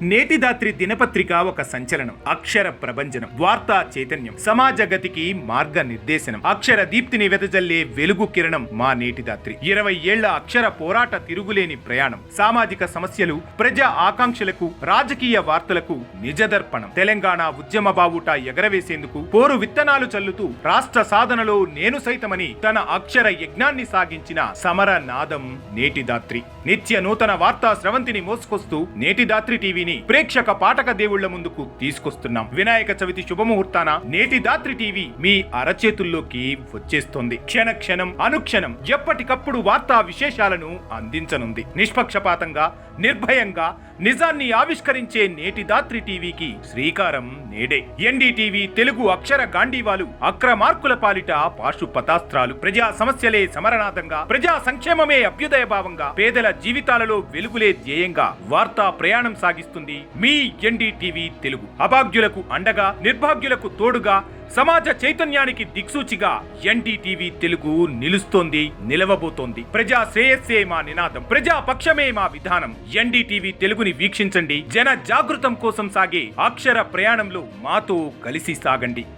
నేటి దాత్రి దినపత్రిక ఒక సంచలనం అక్షర ప్రభంజనం వార్తా చైతన్యం సమాజ గతికి మార్గ నిర్దేశనం అక్షర దీప్తిని వెదజల్లే వెలుగు కిరణం మా నేటి దాత్రి ఇరవై ఏళ్ళ అక్షర పోరాట తిరుగులేని ప్రయాణం సామాజిక సమస్యలు ప్రజా ఆకాంక్షలకు రాజకీయ వార్తలకు నిజదర్పణం. తెలంగాణ ఉద్యమ బావుట ఎగరవేసేందుకు పోరు విత్తనాలు చల్లుతూ రాష్ట్ర సాధనలో నేను సైతమని తన అక్షర యజ్ఞాన్ని సాగించిన సమర నాదం నేటి దాత్రి నిత్య నూతన వార్తా స్రవంతిని మోసుకొస్తూ నేటి దాత్రి టీవీని ప్రేక్షక పాఠక దేవుళ్ళ ముందుకు తీసుకొస్తున్నాం. వినాయక చవితి శుభముహూర్తాన నేటి దాత్రి టీవీ మీ అరచేతుల్లోకి వచ్చేస్తోంది. క్షణ క్షణం అనుక్షణం ఎప్పటికప్పుడు వార్తా విశేషాలను అందించనుంది. నిష్పక్షపాతంగా నిర్భయంగా నిజాన్ని ఆవిష్కరించే నేటి దాత్రి టీవీకి శ్రీకారం నేడే. ఎన్డీటీవీ తెలుగు అక్షర గాంధీవాలు అక్రమార్కుల పాలిట పాశుపతాస్త్రాలు. ప్రజా సమస్యలే సమరనాథంగా ప్రజా సంక్షేమమే అభ్యుదయ భావంగా పేదల జీవితాలలో వెలుగులే ధ్యేయంగా వార్తా ప్రయాణం సాగిస్తుంది మీ ఎన్డీటీవీ తెలుగు. అభాగ్యులకు అండగా నిర్భాగ్యులకు తోడుగా సమాజ చైతన్యానికి దిక్సూచిగా ఎన్డీటీవీ తెలుగు నిలుస్తోంది నిలవబోతోంది. ప్రజా శ్రేయస్సే మా నినాదం. ప్రజా పక్షమే మా విధానం. ఎన్డీటీవీ తెలుగుని వీక్షించండి. జన జాగృతం కోసం సాగే అక్షర ప్రయాణంలో మాతో కలిసి సాగండి.